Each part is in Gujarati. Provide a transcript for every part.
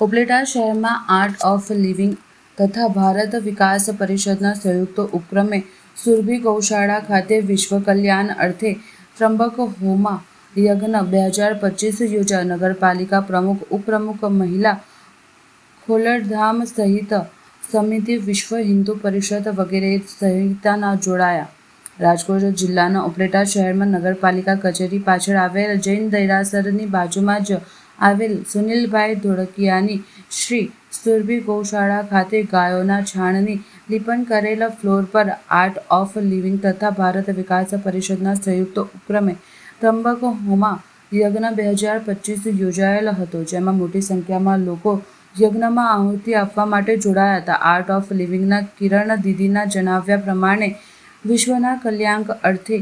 ઉપલેટા શહેરમાં આર્ટ ઓફ લિવિંગ તથા ભારત વિકાસ પરિષદના સંયુક્ત ઉપક્રમે સુરભી ગૌશાળા ખાતે વિશ્વ કલ્યાણ અર્થે ત્રંબક હોમા યજ્ઞ બે હજાર પચીસ યોજા નગરપાલિકા પ્રમુખ, ઉપપ્રમુખ મહિલા ખોલરધામ સહિત સમિતિ વિશ્વ હિન્દુ પરિષદ વગેરે સહિતના જોડાયા. રાજકોટ જિલ્લાના ઉપલેટા શહેરમાં નગરપાલિકા કચેરી પાછળ આવેલ જૈન દૈરાસરની બાજુમાં જ આવેલ સુનિલભાઈ ધોળકિયાની શ્રી સુરભી ગૌશાળા ખાતે ગાયોના છાણની લીપણ કરેલ ફ્લોર પર આર્ટ ઓફ લિવિંગ તથા ભારત વિકાસ પરિષદના સંયુક્ત ઉપક્રમે ત્રંબક હોમા યજ્ઞ બે હજાર પચીસ યોજાયેલ હતો, જેમાં મોટી સંખ્યામાં લોકો યજ્ઞમાં આહુતિ આપવા માટે જોડાયા હતા. આર્ટ ઓફ લિવિંગના કિરણ દીદીના જણાવ્યા પ્રમાણે વિશ્વના કલ્યાણ અર્થે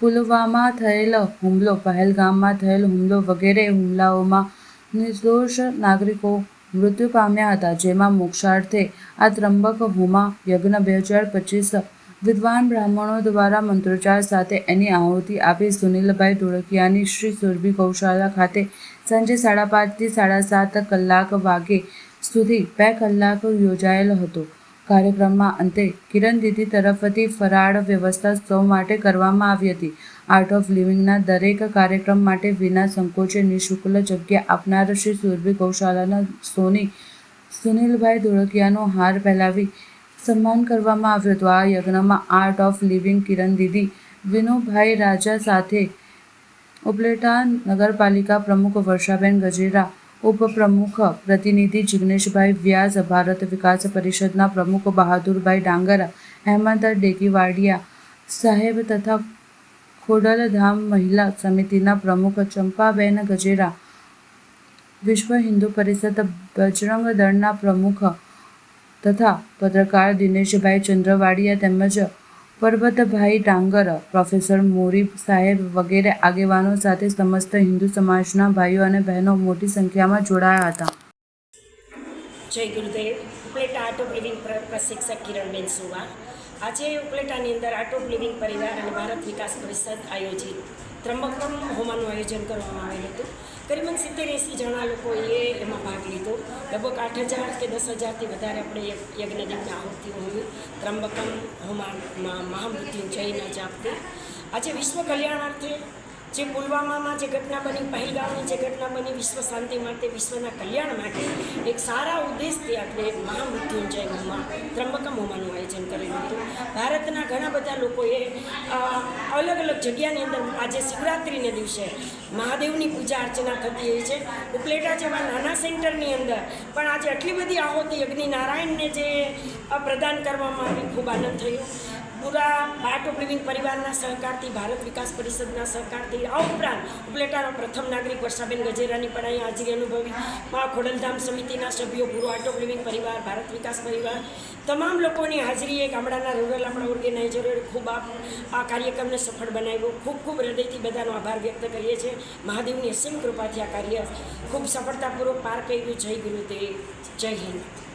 પુલવામા થયેલો હુમલો, પહેલગામમાં થયેલ હુમલો વગેરે હુમલાઓમાં નિર્દોષ નાગરિકો મૃત્યુ પામ્યા હતા, જેમાં મોક્ષાર્થે આ ત્રંબક હોમા યજ્ઞ બે હજાર પચીસ વિદ્વાન બ્રાહ્મણો દ્વારા મંત્રોચ્ચાર સાથે એની આહુતિ આપી સુનિલભાઈ ધોળકિયાની શ્રી સુરભી ગૌશાળા ખાતે સાંજે સાડા પાંચથી સાડા સાત કલાક વાગે સુધી બે કલાક યોજાયેલ હતો. કાર્યક્રમમાં અંતે કિરણ દીદી તરફથી ફરાળ વ્યવસ્થા સૌ માટે કરવામાં આવી હતી. આર્ટ ઓફ લિવિંગના દરેક કાર્યક્રમ માટે વિના સંકોચે નિઃશુલ્ક જગ્યા આપનાર શ્રી સુરભી ગૌશાળાના સોની સુનિલભાઈ ધોળકિયાનો હાર પહેલાવી સન્માન કરવામાં આવ્યું હતું. આ યજ્ઞમાં art of living Kiran Didi Vinubhai Raja સાથે ઉપલેટા નગરપાલિકા પ્રમુખ વર્ષાબેન ગજેરા ઉપપ્રમુખ પ્રતિનિધિ જિગ્નેશભાઈ વ્યાસ, ભારત વિકાસ પરિષદના પ્રમુખ બહાદુરભાઈ ડાંગરા, હેમંત ડેગીવાડિયા સાહેબ તથા ખોડલધામ મહિલા સમિતિના પ્રમુખ ચંપાબેન ગજેરા, વિશ્વ હિન્દુ પરિષદ બજરંગ દળના પ્રમુખ તથા પત્રકાર દિનેશભાઈ ચંદ્રવાડિયા તેમજ પરબતભાઈ ડાંગર, પ્રોફેસર મોરી સાહેબ વગેરે આગેવાનો સાથે સમસ્ત હિન્દુ સમાજના ભાઈઓ અને બહેનો મોટી સંખ્યામાં જોડાયા હતા. જય Gurudev. Upleta art of living પ્ર- પ્રશિક્ષક કિરણબેન સુવા. આજે ઉપલેટાની અંદર આર્ટ ઓફ લિવિંગ પરિવાર અને ભારત વિકાસ પરિષદ આયોજિત ત્રંબકમ હોમાનું આયોજન કરવામાં આવેલું હતું. કરીબન સિત્તેર એંસી જણા લોકોએ એમાં ભાગ લગભગ આઠ હજાર કે દસ હજારથી વધારે આપણે યજ્ઞ- યજ્ઞદીપના આહુતિઓ હોમી ત્રંબકમ હોમામાં મહામૃત્યુંજયના જાપથી. આજે વિશ્વ કલ્યાણાર્થે જે પુલવામામાં જે ઘટના બની, પહેલગામની જે ઘટના બની, વિશ્વ શાંતિ માટે, વિશ્વના કલ્યાણ માટે, એક સારા ઉદ્દેશથી આપણે મહામૃત્યુંજય હોમા ત્રંબકમ હોમાનું આયોજન કરેલું હતું. ભારતના ઘણા બધા લોકોએ અલગ અલગ જગ્યાની અંદર આજે શિવરાત્રિને દિવસે મહાદેવની પૂજા અર્ચના થતી હોય છે. ઉપલેટા જેવા નાના સેન્ટરની અંદર પણ આજે આટલી બધી આહોતી અગ્નિ નારાયણને જે પ્રદાન કરવામાં આવી, ખૂબ આનંદ થયો. પૂરા આર્ટ ઓફ પરિવારના સહકારથી ભારત વિકાસ પરિષદના સહકારથી આ ઉપરાંત ઉપલેટાનો પ્રથમ નાગરિક વર્ષાબેન ગજેરાની પણ અહીં હાજરી અનુભવી. મા ખોડલધામ સમિતિના સભ્યો પૂરો આટો ઓફ પરિવાર, ભારત વિકાસ પરિવાર. તમામ લોકોની હાજરીએ ગામડાના રૂરલ આપણા ઓર્ગેનાઇઝરોએ ખૂબ આ કાર્યક્રમને સફળ બનાવ્યો. ખૂબ ખૂબ હૃદયથી બધાનો આભાર વ્યક્ત કરીએ છીએ. મહાદેવની અસીમ કૃપાથી આ કાર્ય ખૂબ સફળતાપૂર્વક પાર કર્યું. જય ગુરુદેવ જય હિન્દ.